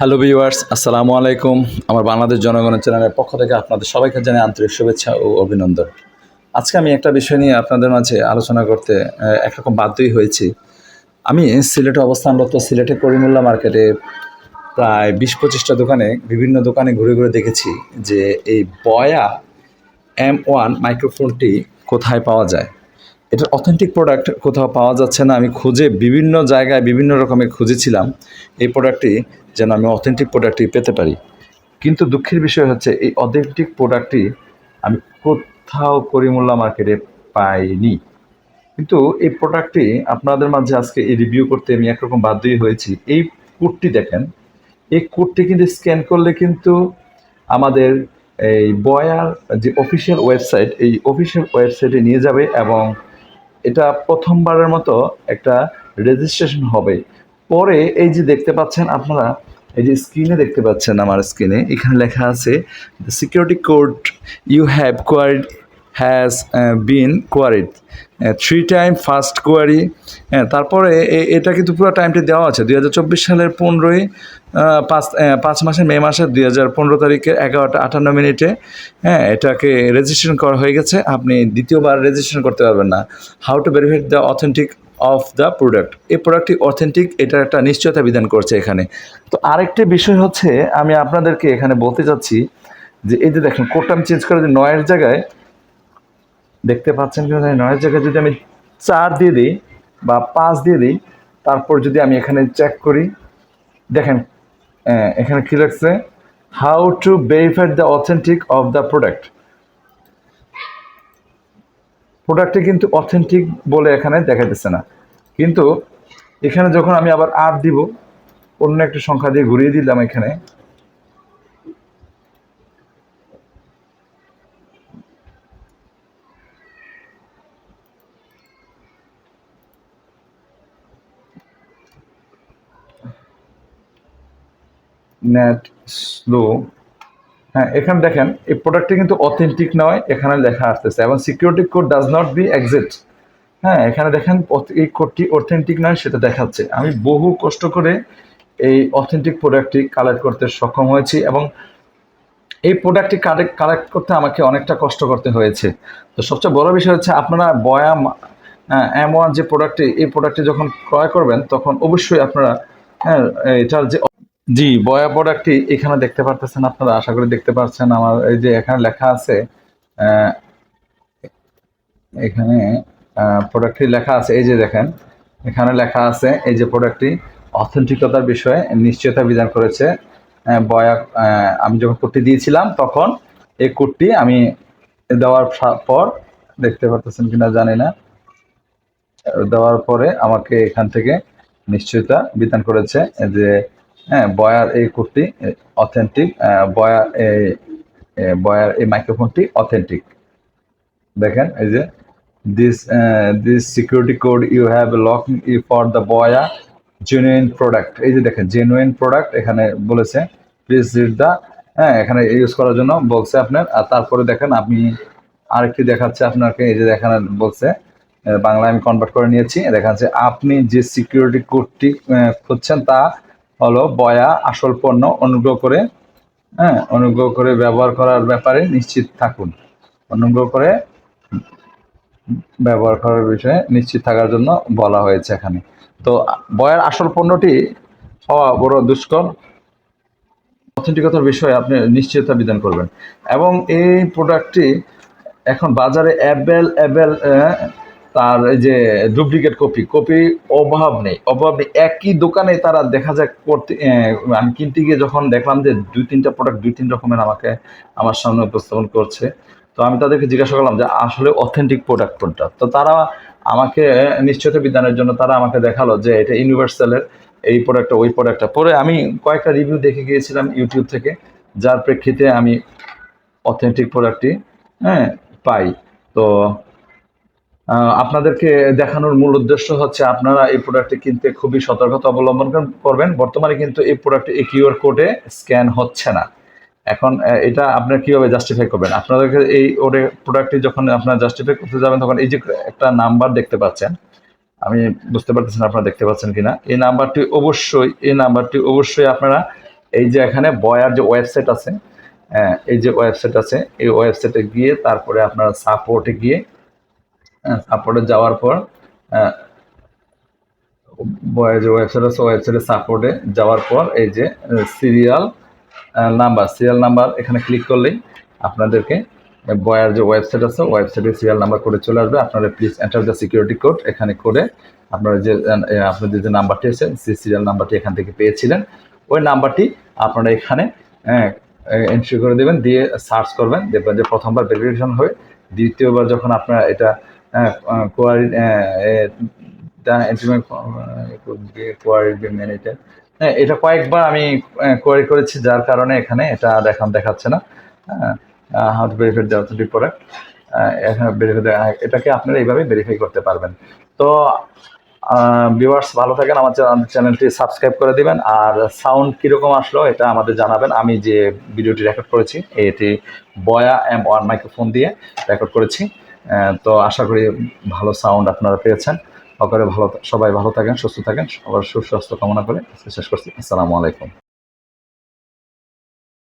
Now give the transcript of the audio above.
Hello viewers আসসালামু আলাইকুম আমার বাংলাদেশ জনগণের চ্যানেলের পক্ষ থেকে আপনাদের সবাইকে জানাই আন্তরিক শুভেচ্ছা ও অভিনন্দন। আজকে আমি একটা বিষয় নিয়ে আপনাদের মাঝে আলোচনা করতে একরকম বাধ্যই হয়েছি। আমি সিলেটে অবস্থানরত সিলেটে করিমুল্লা মার্কেটে প্রায় বিশ পঁচিশটা দোকানে, বিভিন্ন দোকানে ঘুরে ঘুরে দেখেছি যে এই বয়া এম ওয়ান মাইক্রোফোনটি কোথায় পাওয়া যায়। এটার অথেন্টিক প্রোডাক্ট কোথাও পাওয়া যাচ্ছে না। আমি খুঁজে বিভিন্ন জায়গায় বিভিন্ন রকমের খুঁজেছিলাম এই প্রোডাক্টটি যেন আমি অথেন্টিক প্রোডাক্টটি পেতে পারি। কিন্তু দুঃখের বিষয় হচ্ছে এই অথেন্টিক প্রোডাক্টটি আমি কোথাও করিমুল্লা মার্কেটে পাইনি। কিন্তু এই প্রোডাক্টটি আপনাদের মাঝে আজকে এই রিভিউ করতে আমি একরকম বাধ্যই হয়েছি। এই কোডটি দেখেন। এই কোডটি কিন্তু স্ক্যান করলে কিন্তু আমাদের এই বয়ার যে অফিসিয়াল ওয়েবসাইট এই অফিসিয়াল ওয়েবসাইটে নিয়ে যাবে এবং এটা প্রথমবারের মতো একটা রেজিস্ট্রেশন হবে। পরে এই যে দেখতে পাচ্ছেন আপনারা, এই যে স্ক্রিনে দেখতে পাচ্ছেন আমার স্ক্রিনে এখানে লেখা আছে security code you have queried has been queried three time first query তারপরে এটা কিন্তু পুরো টাইমটি দেওয়া আছে। দুই হাজার চব্বিশ সালের পনেরোই পাঁচ পাঁচ মাসের মে মাসের দুই হাজার পনেরো তারিখে এগারোটা আটান্ন মিনিটে হ্যাঁ এটাকে রেজিস্ট্রেশন করা হয়ে গেছে। আপনি দ্বিতীয়বার রেজিস্ট্রেশন করতে পারবেন না। How to verify the authentic of the product এই প্রোডাক্টটি অথেন্টিক এটা একটা নিশ্চয়তা বিধান করছে এখানে। তো আরেকটি বিষয় হচ্ছে, আমি আপনাদেরকে এখানে বলতে চাচ্ছি যে, এই যে দেখেন কোডটা আমি চেঞ্জ করে যে নয়ের জায়গায় দেখতে পাচ্ছেন কিনা জানি না, নয়ের জায়গায় যদি আমি চার দিয়ে দিই বা পাঁচ দিয়ে দিই তারপর যদি আমি এখানে চেক করি দেখেন এখানে কি লাগছে? How to verify the authentic of the product প্রোডাক্টটি কিন্তু অথেন্টিক বলে এখানে দেখা দেখাইতেছে না। কিন্তু এখানে যখন আমি আবার আট দিব অন্য একটা সংখ্যা দিয়ে ঘুরিয়ে দিলাম এখানে নেট স্লো হ্যাঁ এখানে দেখেন, এই প্রোডাক্টটি কিন্তু অথেন্টিক নয়, এখানে লেখা আসতেছে। এবং security code does not be exit হ্যাঁ এখানে দেখেন, এই কোডটি অথেন্টিক নয়, সেটা দেখাচ্ছে। আমি বহু কষ্ট করে এই অথেন্টিক প্রোডাক্টটি কালেক্ট করতে সক্ষম হয়েছি এবং এই প্রোডাক্টটি কালেক্ট কালেক্ট করতে আমাকে অনেকটা কষ্ট করতে হয়েছে। তো সবচেয়ে বড় বিষয় হচ্ছে, আপনারা বয়াম এম ওয়ান যে প্রোডাক্টটি এই প্রোডাক্টটি যখন ক্রয় করবেন, তখন অবশ্যই আপনারা হ্যাঁ এটার যে জি বয়া প্রোডাক্টটি এখানে দেখতে পারতেছেন আপনারা, আশা করি দেখতে পাচ্ছেন আমার এই যে এখানে লেখা আছে এখানে প্রোডাক্টটি লেখা আছে, এই যে দেখেন, এখানে লেখা আছে, এই যে প্রোডাক্টটি অথেন্টিকতার বিষয়ে নিশ্চয়তা বিধান করেছে বয়া আমি যখন কোডটি দিয়েছিলাম তখন এই কোডটি আমি দেওয়ার পর দেখতে পারতেছেন কিনা জানি না, দেওয়ার পরে আমাকে এখান থেকে নিশ্চয়তা বিধান করেছে যে হ্যাঁ বয়ার এই কোডটি অথেন্টিক বয়া এই বয়ার এই মাইক্রোফোনটি অথেন্টিক দেখেন, এই যে this this security code you have look for the Boya genuine product এই যে দেখেন জেনুইন প্রোডাক্ট এখানে বলেছে প্লিজ রিড দ্য হ্যাঁ এখানে ইউজ করার জন্য বলছে আপনার। আর তারপরে দেখেন, আমি আরেকটি দেখাচ্ছে আপনাকে, এই যে দেখান, বলছে বাংলায় আমি কনভার্ট করে নিয়েছি। দেখাচ্ছে, আপনি যে সিকিউরিটি কোডটি খুঁজছেন তা হলো বয়া, আসল পণ্য অনুগ্রহ করে হ্যাঁ অনুগ্রহ করে ব্যবহার করার ব্যাপারে নিশ্চিত থাকুন। অনুগ্রহ করে ব্যবহার করার বিষয়ে নিশ্চিত থাকার জন্য বলা হয়েছে এখানে। তো বয়ার আসল পণ্যটি হওয়া বড় দুষ্কর। অথেন্টিকতার বিষয়ে আপনি নিশ্চয়তা বিধান করবেন। এবং এই প্রোডাক্টটি এখন বাজারে অ্যাভেল অ্যাভেল তার এই যে ডুপ্লিকেট কপি কপি অভাব নেই। অভাব নেই। একই দোকানে তারা দেখা যায় করতে আমি কিনতে গিয়ে যখন দেখলাম যে দুই তিনটা প্রোডাক্ট দুই তিন রকমের আমাকে, আমার সামনে উপস্থাপন করছে, তো আমি তাদেরকে জিজ্ঞাসা করলাম যে আসলে অথেন্টিক প্রোডাক্ট কোনটা? তো তারা আমাকে নিশ্চয়তা বিধানের জন্য তারা আমাকে দেখাল যে এটা ইউনিভার্সালের এই প্রোডাক্টটা ওই প্রোডাক্টটা পরে আমি কয়েকটা রিভিউ দেখে গিয়েছিলাম ইউটিউব থেকে, যার প্রেক্ষিতে আমি অথেন্টিক প্রোডাক্টটি হ্যাঁ পাই। তো আপনাদেরকে দেখানোর মূল উদ্দেশ্য হচ্ছে আপনারা এই প্রোডাক্টটি কিনতে খুবই সতর্কতা অবলম্বন করবেন। বর্তমানে কিন্তু এই প্রোডাক্ট এই কিউআর কোডে স্ক্যান হচ্ছে না। এখন এটা আপনারা কীভাবে জাস্টিফাই করবেন? আপনাদেরকে এই ওরে প্রোডাক্টটি যখন আপনারা জাস্টিফাই করতে যাবেন তখন এই যে একটা নাম্বার দেখতে পাচ্ছেন আমি বুঝতে পারতেছেন আপনারা দেখতে পাচ্ছেন কিনা। এই নাম্বারটি অবশ্যই এই নাম্বারটি অবশ্যই আপনারা এই যে এখানে বয়ার যে ওয়েবসাইট আছে হ্যাঁ, এই যে ওয়েবসাইট আছে এই ওয়েবসাইটে গিয়ে তারপরে আপনারা সাপোর্টে গিয়ে সাপোর্টে যাওয়ার পর যে ওয়েবসাইট আছে ওয়েবসাইটে সাপোর্টে যাওয়ার পর এই যে সিরিয়াল নাম্বার সিরিয়াল নাম্বার এখানে ক্লিক করলেই আপনাদেরকে বয়ার যে ওয়েবসাইট আছে, ওয়েবসাইটে সিরিয়াল নাম্বার করে চলে আসবে। আপনারা please enter the security code এখানে করে আপনারা যে আপনাদের যে নাম্বারটি আছে, সেই সিরিয়াল নাম্বারটি এখান থেকে পেয়েছিলেন। ওই নাম্বারটি আপনারা এখানে এন্ট্রি করে দেবেন, দিয়ে সার্চ করবেন। দেখবেন যে প্রথমবার ভেরিফিকেশন হয়ে, দ্বিতীয়বার যখন আপনারা এটা কোয়ারি ম্যানেজার হ্যাঁ এটা কয়েকবার আমি কোয়ারি করেছি যার কারণে এখানে এটা দেখান দেখাচ্ছে না। How to verify the product এখানে এটাকে আপনারা এইভাবে ভেরিফাই করতে পারবেন। তো ভিউয়ার্স ভালো থাকেন, আমার চ্যানেল- চ্যানেলটি সাবস্ক্রাইব করে দিবেন। আর সাউন্ড কীরকম আসলো এটা আমাদের জানাবেন। আমি যে ভিডিওটি রেকর্ড করেছি, এটি বয়া এম ওয়ান মাইক্রোফোন দিয়ে রেকর্ড করেছি। তো আশা করি ভালো সাউন্ড আপনারা পেয়েছেন। অকারে ভালো সবাই ভালো থাকেন, সুস্থ থাকেন, সবার সুস্বাস্থ্য কামনা করে শেষ করছি। আসসালামু আলাইকুম।